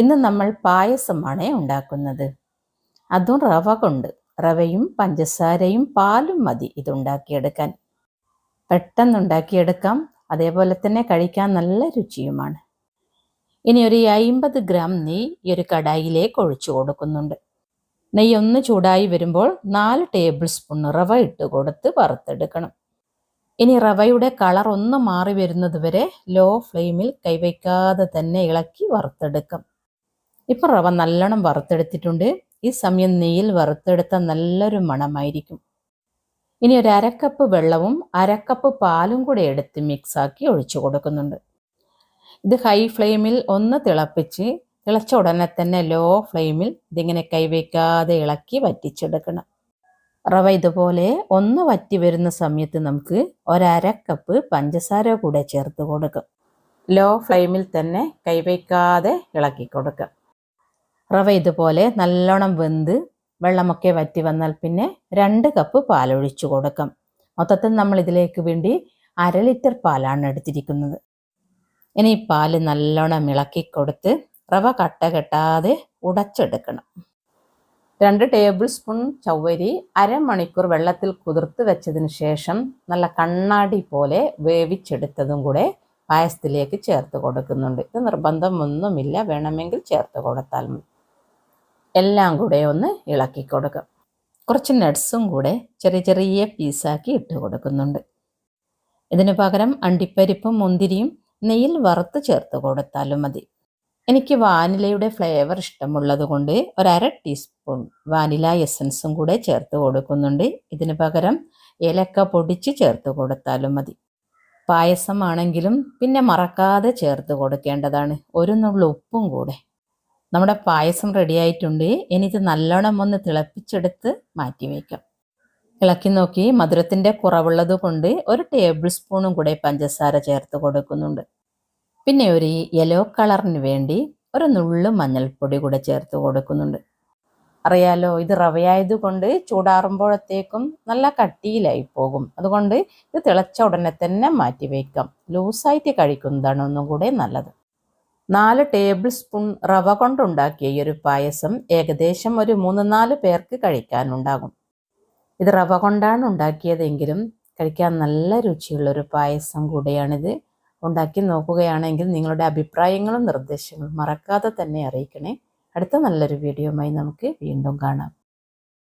ഇന്ന് നമ്മൾ പായസമാണ് ഉണ്ടാക്കുന്നത്. അതും റവ കൊണ്ട്. റവയും പഞ്ചസാരയും പാലും മതി ഇതുണ്ടാക്കിയെടുക്കാൻ. പെട്ടെന്ന് ഉണ്ടാക്കിയെടുക്കാം. അതേപോലെ തന്നെ കഴിക്കാൻ നല്ല രുചിയുമാണ്. ഇനി ഒരു അയിമ്പത് ഗ്രാം നെയ്യ് ഈ ഒരു കടായിലേക്ക് ഒഴിച്ചു കൊടുക്കുന്നുണ്ട്. നെയ്യ് ഒന്ന് ചൂടായി വരുമ്പോൾ നാല് ടേബിൾ സ്പൂൺ റവ ഇട്ട് കൊടുത്ത് വറുത്തെടുക്കണം. ഇനി റവയുടെ കളർ ഒന്ന് മാറി വരുന്നത് വരെ ലോ ഫ്ലെയിമിൽ കൈവയ്ക്കാതെ തന്നെ ഇളക്കി വറുത്തെടുക്കാം. ഇപ്പം റവ നല്ലോണം വറുത്തെടുത്തിട്ടുണ്ട്. ഈ സമയം നെയ്യിൽ വറുത്തെടുത്ത നല്ലൊരു മണമായിരിക്കും. ഇനി ഒരു അരക്കപ്പ് വെള്ളവും അരക്കപ്പ് പാലും കൂടെ എടുത്ത് മിക്സാക്കി ഒഴിച്ചു കൊടുക്കുന്നുണ്ട്. ഇത് ഹൈ ഫ്ലെയിമിൽ ഒന്ന് തിളപ്പിച്ച് തിളച്ച ഉടനെ തന്നെ ലോ ഫ്ലെയിമിൽ ഇതിങ്ങനെ കൈവയ്ക്കാതെ ഇളക്കി വറ്റിച്ചെടുക്കണം. റവ ഇതുപോലെ ഒന്ന് വറ്റി വരുന്ന സമയത്ത് നമുക്ക് ഒരരക്കപ്പ് കപ്പ് പഞ്ചസാര കൂടെ ചേർത്ത് കൊടുക്കാം. ലോ ഫ്ലെയിമിൽ തന്നെ കൈവയ്ക്കാതെ ഇളക്കി കൊടുക്കാം. റവ ഇതുപോലെ നല്ലോണം വെന്ത് വെള്ളമൊക്കെ വറ്റി വന്നാൽ പിന്നെ രണ്ട് കപ്പ് പാലൊഴിച്ചു കൊടുക്കാം. മൊത്തത്തിൽ നമ്മൾ ഇതിലേക്ക് വേണ്ടി അര ലിറ്റർ പാലാണ് എടുത്തിരിക്കുന്നത്. ഇനി പാൽ നല്ലോണം ഇളക്കി കൊടുത്ത് റവ കട്ട കെട്ടാതെ ഉടച്ചെടുക്കണം. രണ്ട് ടേബിൾ സ്പൂൺ ചവ്വരി അരമണിക്കൂർ വെള്ളത്തിൽ കുതിർത്ത് വെച്ചതിന് ശേഷം നല്ല കണ്ണാടി പോലെ വേവിച്ചെടുത്തതും കൂടെ പായസത്തിലേക്ക് ചേർത്ത് കൊടുക്കുന്നുണ്ട്. ഇത് നിർബന്ധമൊന്നുമില്ല. വേണമെങ്കിൽ ചേർത്ത് കൊടുത്താൽ മതി. എല്ലാം കൂടെ ഒന്ന് ഇളക്കി കൊടുക്കാം. കുറച്ച് നട്ട്സും കൂടെ ചെറിയ ചെറിയ പീസാക്കി ഇട്ട് കൊടുക്കുന്നുണ്ട്. ഇതിന് പകരം അണ്ടിപ്പരിപ്പും മുന്തിരിയും നെയ്യിൽ വറുത്ത് ചേർത്ത് കൊടുത്താലും മതി. എനിക്ക് വാനിലയുടെ ഫ്ലേവർ ഇഷ്ടമുള്ളത് കൊണ്ട് ഒരര ടീസ്പൂൺ വാനില എസൻസും കൂടെ ചേർത്ത് കൊടുക്കുന്നുണ്ട്. ഇതിന് പകരം ഏലക്ക പൊടിച്ച് ചേർത്ത് കൊടുത്താലും മതി. പായസമാണെങ്കിലും പിന്നെ മറക്കാതെ ചേർത്ത് കൊടുക്കേണ്ടതാണ്. ഒരു നുള്ളു ഉപ്പും കൂടെ നമ്മുടെ പായസം റെഡിയായിട്ടുണ്ട് ഇനി ഇത് നല്ലോണം ഒന്ന് തിളപ്പിച്ചെടുത്ത് മാറ്റി വയ്ക്കാം ഇളക്കി നോക്കി മധുരത്തിന്റെ കുറവുള്ളത് കൊണ്ട് ഒരു ടേബിൾ സ്പൂണും കൂടെ പഞ്ചസാര ചേർത്ത് കൊടുക്കുന്നുണ്ട്. പിന്നെ ഒരു യെല്ലോ കളറിന് വേണ്ടി ഒരു നുള്ളു മഞ്ഞൾപ്പൊടി കൂടെ ചേർത്ത് കൊടുക്കുന്നുണ്ട്. അറിയാലോ ഇത് റവയായതുകൊണ്ട് ചൂടാറുമ്പോഴത്തേക്കും നല്ല കട്ടിയിലായി പോകും. അതുകൊണ്ട് ഇത് തിളച്ച ഉടനെ തന്നെ മാറ്റി വയ്ക്കാം ലൂസായിട്ട് കഴിക്കുന്നതാണ് ഒന്നും കൂടെ നല്ലത്. നാല് ടേബിൾ സ്പൂൺ റവ കൊണ്ടുണ്ടാക്കിയ ഈ ഒരു പായസം ഏകദേശം ഒരു മൂന്ന് നാല് പേർക്ക് കഴിക്കാനുണ്ടാകും. ഇത് റവ കൊണ്ടാണ് ഉണ്ടാക്കിയതെങ്കിലും കഴിക്കാൻ നല്ല രുചിയുള്ളൊരു പായസം കൂടെയാണിത്. ഉണ്ടാക്കി നോക്കുകയാണെങ്കിൽ നിങ്ങളുടെ അഭിപ്രായങ്ങളും നിർദ്ദേശങ്ങളും മറക്കാതെ തന്നെ അറിയിക്കണേ. അടുത്ത നല്ലൊരു വീഡിയോയുമായി നമുക്ക് വീണ്ടും കാണാം.